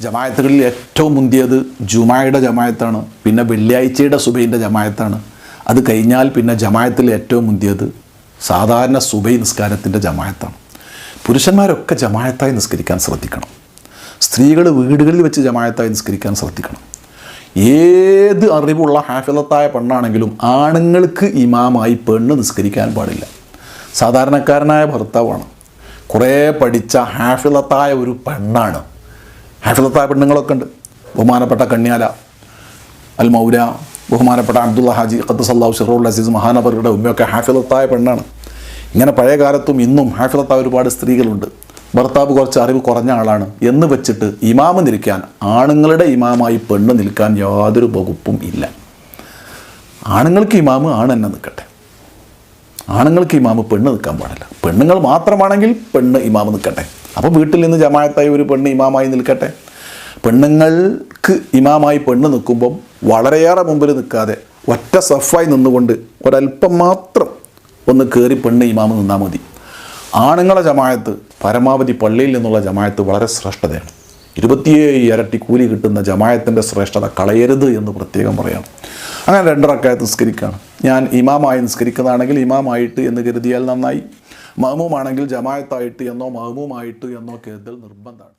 ജമായത്തുകളിൽ ഏറ്റവും മുന്തിയത് ജുമായുടെ ജമായത്താണ് പിന്നെ വെള്ളിയാഴ്ചയുടെ സുബൈന്റെ ജമായത്താണ്. അത് കഴിഞ്ഞാൽ പിന്നെ ജമായത്തിൽ ഏറ്റവും മുന്തിയത് സാധാരണ സുബൈ നിസ്കാരത്തിന്റെ ജമായത്താണ്. പുരുഷന്മാരൊക്കെ ജമായത്തായി നിസ്കരിക്കാൻ ശ്രദ്ധിക്കണം. സ്ത്രീകൾ വീടുകളിൽ വെച്ച് ജമായത്തായി നിസ്കരിക്കാൻ ശ്രദ്ധിക്കണം. ഏത് അറിവുള്ള ഹാഫിലത്തായ പെണ്ണാണെങ്കിലും ആണുങ്ങൾക്ക് ഇമാമായി പെണ്ണ് നിസ്കരിക്കാൻ പാടില്ല. സാധാരണക്കാരനായ ഭർത്താവാണ്. കുറേ പഠിച്ച ഹാഫിലത്തായ ഒരു പെണ്ണാണ്. ഹാഫിലത്തായ പെണ്ണുങ്ങളൊക്കെ ഉണ്ട്. ബഹുമാനപ്പെട്ട കണ്യാല അൽ മൗര ബഹുമാനപ്പെട്ട അബ്ദുള്ള ഹാജി ഖദ്സല്ലാഹു ഷിറുൽ അസീസ് മഹാനവറുടെ ഉമ്മയൊക്കെ ഹാഫിലത്തായ പെണ്ണാണ്. ഇങ്ങനെ പഴയ കാലത്തും ഇന്നും ഹാഫിലത്തായ ഒരുപാട് സ്ത്രീകളുണ്ട്. ഭർത്താവ് കുറച്ച് അറിവ് കുറഞ്ഞ ആളാണ്. എന്ന് വെച്ചിട്ട് ഇമാമ് നിൽക്കാൻ ആണുങ്ങളുടെ ഇമാമായി പെണ്ണ് നിൽക്കാൻ യാതൊരു വകുപ്പും ഇല്ല. ആണുങ്ങൾക്ക് ഇമാമ് ആണ് തന്നെ നിൽക്കട്ടെ. ആണുങ്ങൾക്ക് ഇമാമ് പെണ്ണ് നിൽക്കാൻ പാടില്ല. പെണ്ണുങ്ങൾ മാത്രമാണെങ്കിൽ പെണ്ണ് ഇമാമ് നിൽക്കട്ടെ. അപ്പോൾ വീട്ടിൽ നിന്ന് ജമായത്തായി ഒരു പെണ്ണ് ഇമാമായി നിൽക്കട്ടെ. പെണ്ണുങ്ങൾക്ക് ഇമാമായി പെണ്ണ് നിൽക്കുമ്പം വളരെയേറെ മുമ്പിൽ നിൽക്കാതെ ഒറ്റ സഫായി നിന്നുകൊണ്ട് ഒരല്പം മാത്രം ഒന്ന് കയറി പെണ്ണ് ഇമാമ് നിന്നാൽ മതി. ആണുങ്ങളെ ജമായത്ത് പരമാവധി പള്ളിയിൽ നിന്നുള്ള ജമായത്ത് വളരെ ശ്രേഷ്ഠതയാണ്. ഇരുപത്തിയേഴ് ഇരട്ടി കൂലി കിട്ടുന്ന ജമായത്തിന്റെ ശ്രേഷ്ഠത കളയരുത് എന്ന് പ്രത്യേകം പറയണം അങ്ങനെ രണ്ടറക്കായത്ത് നിസ്കരിക്കുകയാണ്. ഞാൻ ഇമാമായി നിസ്കരിക്കുന്നതാണെങ്കിൽ ഇമാമായിട്ട് എന്ന് കരുതിയാൽ നന്നായി. മഹമൂമാണെങ്കിൽ ജമായത്തായിട്ട് എന്നോ മഹമൂമായിട്ട് എന്നോ കരുതൽ നിർബന്ധമാണ്.